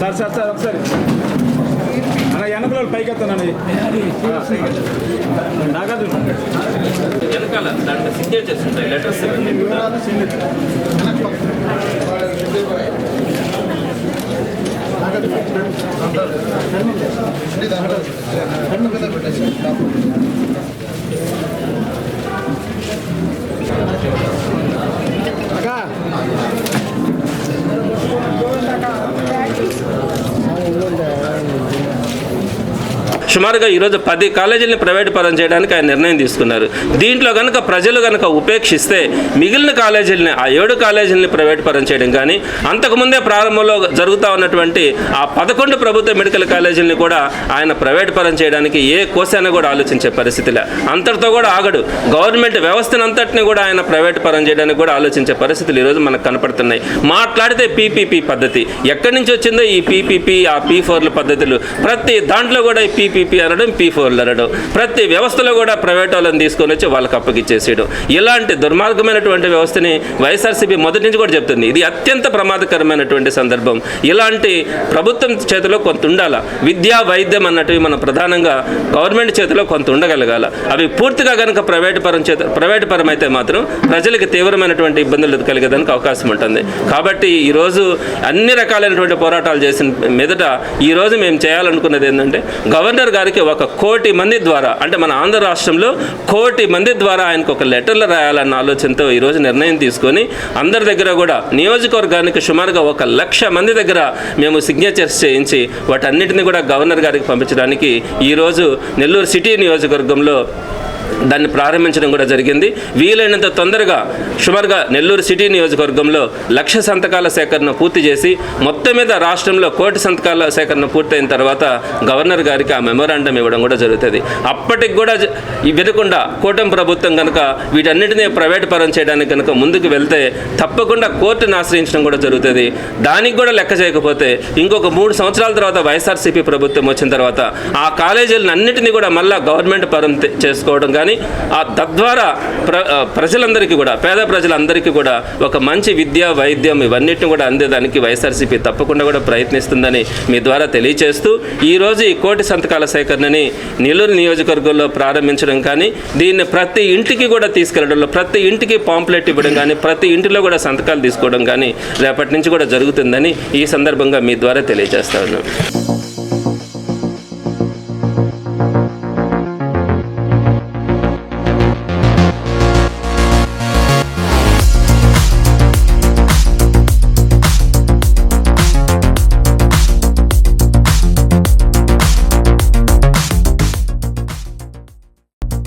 Sir sir sir ఒకసారి. అన్న వెనకలో పైకి ఎత్తానండి నాగార్జున వెనకాల దాంట్లో సిగ్నేచర్స్ ఉంటాయి లెటర్స్ నాగార్జున దాంట్లో సుమారుగా ఈరోజు పది కాలేజీలను ప్రైవేట్ పరం చేయడానికి ఆయన నిర్ణయం తీసుకున్నారు. దీంట్లో కనుక ప్రజలు కనుక ఉపేక్షిస్తే మిగిలిన కాలేజీలని ఆ ఏడు కాలేజీలని ప్రైవేట్ పరం చేయడం కానీ అంతకుముందే ప్రారంభంలో జరుగుతూ ఉన్నటువంటి ఆ పదకొండు ప్రభుత్వ మెడికల్ కాలేజీలని కూడా ఆయన ప్రైవేట్ పరం చేయడానికి ఏ కోశాన కూడా ఆలోచించే పరిస్థితిలే అంతటితో కూడా ఆగడు. గవర్నమెంట్ వ్యవస్థను అంతటిని కూడా ఆయన ప్రైవేట్ పరం చేయడానికి కూడా ఆలోచించే పరిస్థితులు ఈరోజు మనకు కనపడుతున్నాయి. మాట్లాడితే పీపీపీ పద్ధతి. ఎక్కడి నుంచి వచ్చిందో ఈ పీపీపీ ఆ పీ ఫోర్ల పద్ధతులు. ప్రతి దాంట్లో కూడా ఈ పీపీ పీపీ అనడం పీ ఫోర్లు అనడం. ప్రతి వ్యవస్థలో కూడా ప్రైవేట్ వాళ్ళని తీసుకొని వచ్చి వాళ్ళకి అప్పగిచ్చేసాడు. ఇలాంటి దుర్మార్గమైనటువంటి వ్యవస్థని వైఎస్ఆర్సీపీ మొదటి నుంచి కూడా చెప్తుంది. ఇది అత్యంత ప్రమాదకరమైనటువంటి సందర్భం. ఇలాంటి ప్రభుత్వం చేతిలో కొంత ఉండాల. విద్యా వైద్యం అన్నటివి మనం ప్రధానంగా గవర్నమెంట్ చేతిలో కొంత ఉండగలగాల. అవి పూర్తిగా కనుక ప్రైవేట్ పరం చేత ప్రైవేట్ పరం అయితే మాత్రం ప్రజలకు తీవ్రమైనటువంటి ఇబ్బందులు కలిగేదానికి అవకాశం ఉంటుంది. కాబట్టి ఈరోజు అన్ని రకాలైనటువంటి పోరాటాలు చేసిన మీదట ఈరోజు మేము చేయాలనుకున్నది ఏంటంటే గవర్నర్ గారికి ఒక కోటి మంది ద్వారా అంటే మన ఆంధ్ర రాష్ట్రంలో కోటి మంది ద్వారా ఆయనకు ఒక లెటర్లు రాయాలన్న ఆలోచనతో ఈరోజు నిర్ణయం తీసుకొని అందరి దగ్గర కూడా నియోజకవర్గానికి సుమారుగా ఒక లక్ష మంది దగ్గర మేము సిగ్నేచర్స్ చేయించి వాటన్నిటిని కూడా గవర్నర్ గారికి పంపించడానికి ఈరోజు నెల్లూరు సిటీ నియోజకవర్గంలో దాన్ని ప్రారంభించడం కూడా జరిగింది. వీలైనంత తొందరగా సుమారుగా నెల్లూరు సిటీ నియోజకవర్గంలో లక్ష సంతకాల సేకరణ పూర్తి చేసి మొత్తం మీద రాష్ట్రంలో కోటి సంతకాల సేకరణ పూర్తయిన తర్వాత గవర్నర్ గారికి ఆ మెమోరాండం ఇవ్వడం కూడా జరుగుతుంది. అప్పటికి కూడా వినకుండా కూటమి ప్రభుత్వం కనుక వీటన్నిటినీ ప్రైవేట్ పరం చేయడానికి కనుక ముందుకు వెళ్తే తప్పకుండా కోర్టును ఆశ్రయించడం కూడా జరుగుతుంది. దానికి కూడా లెక్క చేయకపోతే ఇంకొక మూడు సంవత్సరాల తర్వాత వైఎస్ఆర్సీపీ ప్రభుత్వం వచ్చిన తర్వాత ఆ కాలేజీలను అన్నిటినీ కూడా మళ్ళీ గవర్నమెంట్ పరం చేసుకోవడం కానీ ఆ తద్వారా ప్ర ప్రజలందరికీ కూడా పేద ప్రజలందరికీ కూడా ఒక మంచి విద్య వైద్యం ఇవన్నిటిని కూడా అందేదానికి వైఎస్ఆర్సీపీ తప్పకుండా కూడా ప్రయత్నిస్తుందని మీ ద్వారా తెలియచేస్తూ ఈరోజు ఈ కోటి సంతకాల సేకరణని నెల్లూరు నియోజకవర్గంలో ప్రారంభించడం కానీ దీన్ని ప్రతి ఇంటికి కూడా తీసుకెళ్ళడంలో ప్రతి ఇంటికి పాంప్లెట్ ఇవ్వడం కానీ ప్రతి ఇంటిలో కూడా సంతకాలు తీసుకోవడం కానీ రేపటి నుంచి కూడా జరుగుతుందని ఈ సందర్భంగా మీ ద్వారా తెలియజేస్తా